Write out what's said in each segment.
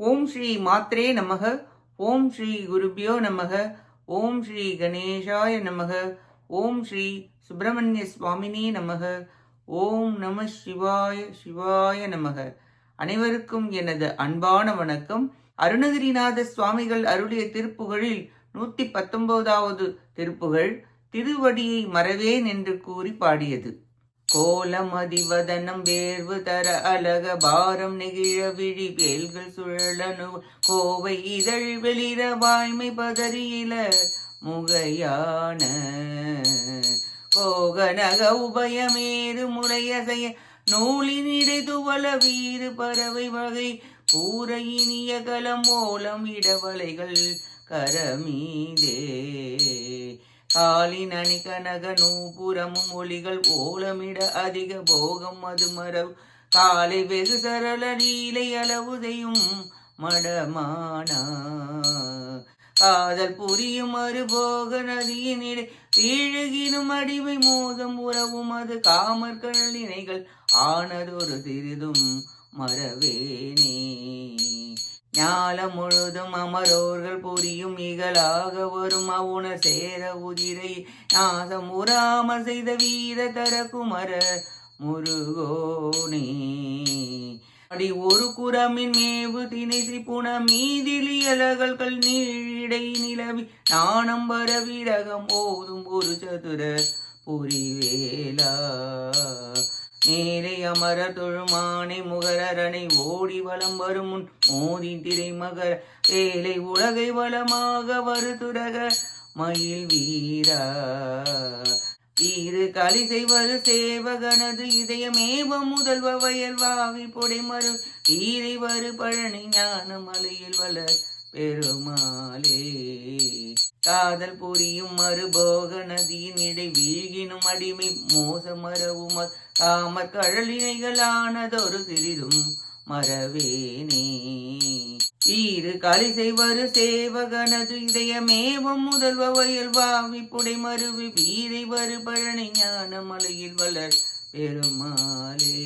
ஓம் ஸ்ரீ மாத்ரே நமக. ஓம் ஸ்ரீ குருபியோ நமக. ஓம் ஸ்ரீ கணேஷாய நமக. ஓம் ஸ்ரீ சுப்பிரமணிய சுவாமினே நமக. ஓம் நம சிவாய சிவாய நமக. அனைவருக்கும் எனது அன்பான வணக்கம். அருணகிரிநாத சுவாமிகள் அருளிய திருப்புகழில் நூத்தி பத்தொன்பதாவது திருப்புகழ் திருவடியை மறவேன் என்று கூறி பாடியது. கோலம் அதிவதனம் வேர்வு தர அலக பாரம் நெகிழ விழி வேல்கள் சுழலனு கோவை இதழ் வெளிர வாய்மை பதறியில முகையான. கோகனக உபயமேறு முறையசைய நூலினிடை துவள வீறு பறவை வகை கூரையினிய கலம் ஓலம் இடவலைகள் கரமீதே. காலின் அணி கனக நூபுரமும் ஒளிகள் ஓலமிட அதிக போகம் அது மரவு காலை வெகு சரள நீலை அளவு செய்யும் மடமானா. காதல் புரியும் மறுபோக நதியினிடை வீழுகினும் அடிமை மோதம் உறவும் அது காமர் கடல் இணைகள் ஆனதொரு சிறிதும் மறவேனே. ஞாலம் முழுதும் அமரோர்கள் புரியும் இகழாக வரும் அவுணர் சேர உதிரை நாசம் உராம செய்த வீர தர குமர முருகோனே. அடி ஒரு குரமின் மேவு திணை திரிபுண மீதிலியலகள் கல் நீழடை நிலவி நாணம் வர வீரகம் போதும் ஒரு சதுர புரிவேலா. மேலே அமர தொழுமானை முகரணை ஓடி வலம் வரும் முன் மோதி திரை மகர வேலை உலகை வளமாக வருதுரக மயில் வீரா. வீறு களி செய்வது சேவகனது இதயமேவ முதல்வ வயல் வாவி பொடை மறு வீரை வரு பழனி ஞான மலையில் வளர் பெருமாளே. காதல் புரியும் மறுபோக நதியின் இடை வீழ்கினும் அடிமை மோச மரவும் காம கழலினைகளானதொரு சிறிதும் மறவேனே. ஈரு களி செய்வரு சேவகனது இதயமேவம் முதல்வ வயல் வாவி புடை மருவி வீரை வரு பழனி ஞான மலையில் வளர் பெருமாளே.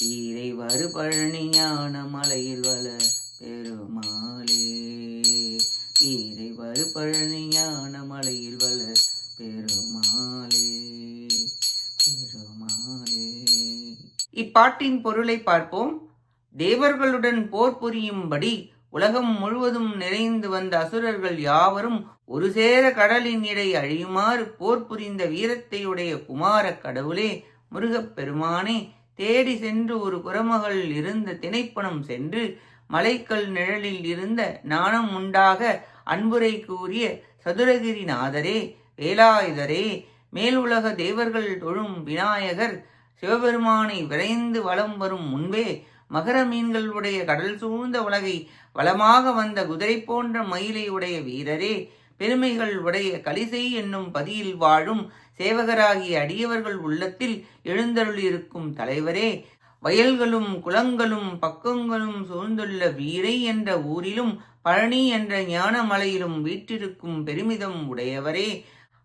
வீரை வரு பழனி ஞான மலையில் வளர் பெருமாளே. வீரை வரு மலையில் வளர் பெருமாளே பெருமாளே. இப்பாட்டின் பொருளை பார்ப்போம். தேவர்களுடன் போர் புரியும்படி உலகம் முழுவதும் நிறைந்து வந்த அசுரர்கள் யாவரும் ஒரு சேர கடலின் இடை அழியுமாறு போர் புரிந்த வீரத்தையுடைய குமார கடவுளே முருகப் பெருமானே தேடி சென்று ஒரு குரமகள் இருந்த திணைப்பணம் சென்று மலைக்கல் நிழலில் இருந்த நாணம் உண்டாக அன்புரை கூறிய சதுரகிரிநாதரே வேலாயுதரே மேல் உலக தேவர்கள் தொழும் விநாயகர் சிவபெருமானை விரைந்து வலம் வரும் முன்பே மகர மீன்களுடைய கடல் சூழ்ந்த உலகை வளமாக வந்த குதிரை போன்ற மயிலை உடைய வீரரே பெருமைகள் உடைய கலிசை என்னும் பதியில் வாழும் சேவகராகிய அடியவர்கள் உள்ளத்தில் எழுந்தருளிருக்கும் தலைவரே வயல்களும் குளங்களும் பக்கங்களும் சூழ்ந்துள்ள வீரை என்ற ஊரிலும் பழனி என்ற ஞானமலையிலும் வீற்றிருக்கும் பெருமிதம் உடையவரே.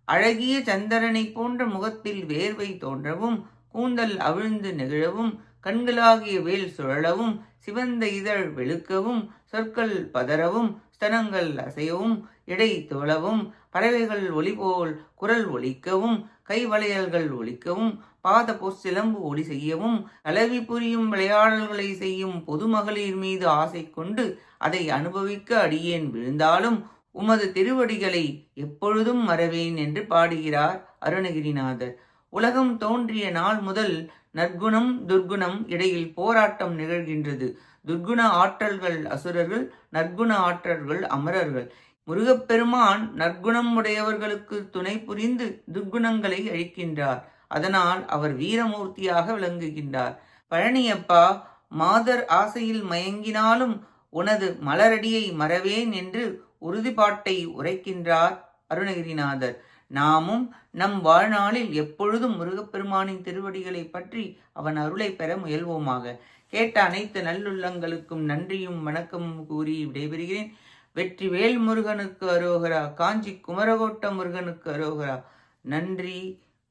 அழகிய சந்திரனை போன்ற முகத்தில் வேர்வை தோன்றவும் கூந்தல் அவிழ்ந்து நெகிழவும் கண்களாகிய வேல் சுழலவும் சிவந்த இதழ் வெளுக்கவும் சொற்கள் பதறவும் ஸ்தனங்கள் அசையவும் இடை துவளவும் பறவைகள் ஒளி போல் குரல் ஒலிக்கவும் கைவளையல்கள் ஒலிக்கவும் பாத பொற்சிலம்பு ஒளி செய்யவும் அளவி புரியும் விளையாடல்களை செய்யும் பொதுமகளிர் மீது ஆசை கொண்டு அதை அனுபவிக்க அடியேன் விழுந்தாலும் உமது திருவடிகளை எப்பொழுதும் மறவேன் என்று பாடுகிறார் அருணகிரிநாதர். உலகம் தோன்றிய நாள் முதல் நற்குணம் துர்குணம் இடையில் போராட்டம் நிகழ்கின்றது. துர்குண ஆற்றல்கள் அசுரர்கள் நற்குண ஆற்றல்கள் அமரர்கள். முருகப்பெருமான் நற்குணம் உடையவர்களுக்கு துணை புரிந்து துர்குணங்களை அழிக்கின்றார். அதனால் அவர் வீரமூர்த்தியாக விளங்குகின்றார். பழனியப்பா மாதர் ஆசையில் மயங்கினாலும் உனது மலரடியை மறவேன் என்று உறுதிப்பாட்டை உரைக்கின்றார் அருணகிரிநாதர். நாமும் நம் வாழ்நாளில் எப்பொழுதும் முருகப்பெருமானின் திருவடிகளை பற்றி அவன் அருளை பெற முயல்வோமாக. கேட்ட அனைத்து நல்லுள்ளங்களுக்கும் நன்றியும் வணக்கமும் கூறி விடைபெறுகிறேன். வெற்றி வேல் முருகனுக்கு அரோகரா காஞ்சி குமரகோட்ட முருகனுக்கு அரோகரா. நன்றி